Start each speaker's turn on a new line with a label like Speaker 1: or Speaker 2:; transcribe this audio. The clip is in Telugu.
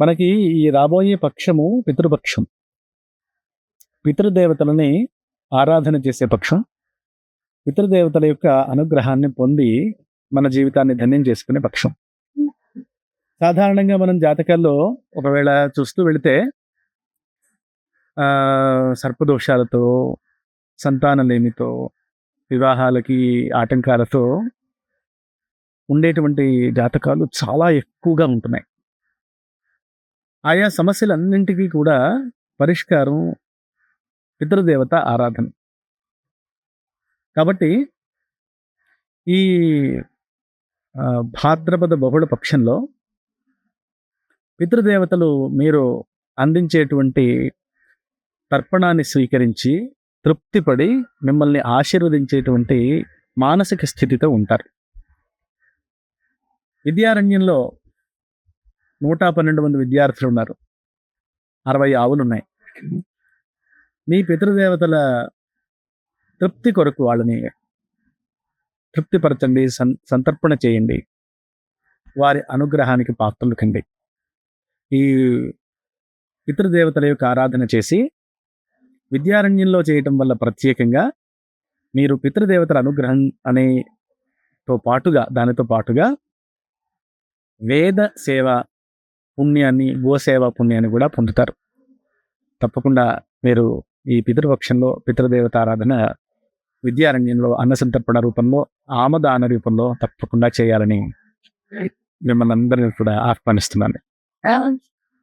Speaker 1: మనకి ఈ రాబోయే పక్షము పితృపక్షం. పితృదేవతలని ఆరాధన చేసే పక్షం. పితృదేవతల యొక్క అనుగ్రహాన్ని పొంది మన జీవితాన్ని ధన్యం చేసుకునే పక్షం. సాధారణంగా మనం జాతకాల్లో ఒకవేళ చూస్తూ వెళితే ఆ, సర్పదోషాలతో సంతానలేమితో వివాహాలకి ఆటంకాలతో ఉండేటువంటి జాతకాలు చాలా ఎక్కువగా ఉంటున్నాయి. ఆయా సమస్యలన్నింటికీ కూడా పరిష్కారం పితృదేవత ఆరాధన. కాబట్టి ఈ భాద్రపద బహుళ పక్షంలో పితృదేవతలు మీరు అందించేటువంటి తర్పణాన్ని స్వీకరించి తృప్తిపడి మిమ్మల్ని ఆశీర్వదించేటువంటి మానసిక స్థితితో ఉంటారు. విద్యారణ్యంలో నూట పన్నెండు మంది విద్యార్థులు ఉన్నారు అరవై ఆవులు ఉన్నాయి మీ పితృదేవతల తృప్తి కొరకు వాళ్ళని తృప్తిపరచండి సం సంతర్పణ చేయండి. వారి అనుగ్రహానికి పాత్రలు కండి. ఈ పితృదేవతల యొక్క ఆరాధన చేసి విద్యారణ్యంలో చేయటం వల్ల ప్రత్యేకంగా మీరు పితృదేవతల అనుగ్రహం అనేతో పాటుగా దానితో పాటుగా వేద సేవ పుణ్యాన్ని గోసేవ పుణ్యాన్ని కూడా పొందుతారు. తప్పకుండా మీరు ఈ పితృపక్షంలో పితృదేవత ఆరాధన విద్యారణ్యంలో అన్నసంతర్పణ రూపంలో ఆమదాన రూపంలో తప్పకుండా చేయాలని మిమ్మల్ని అందరినీ కూడా ఆహ్వానిస్తున్నాను.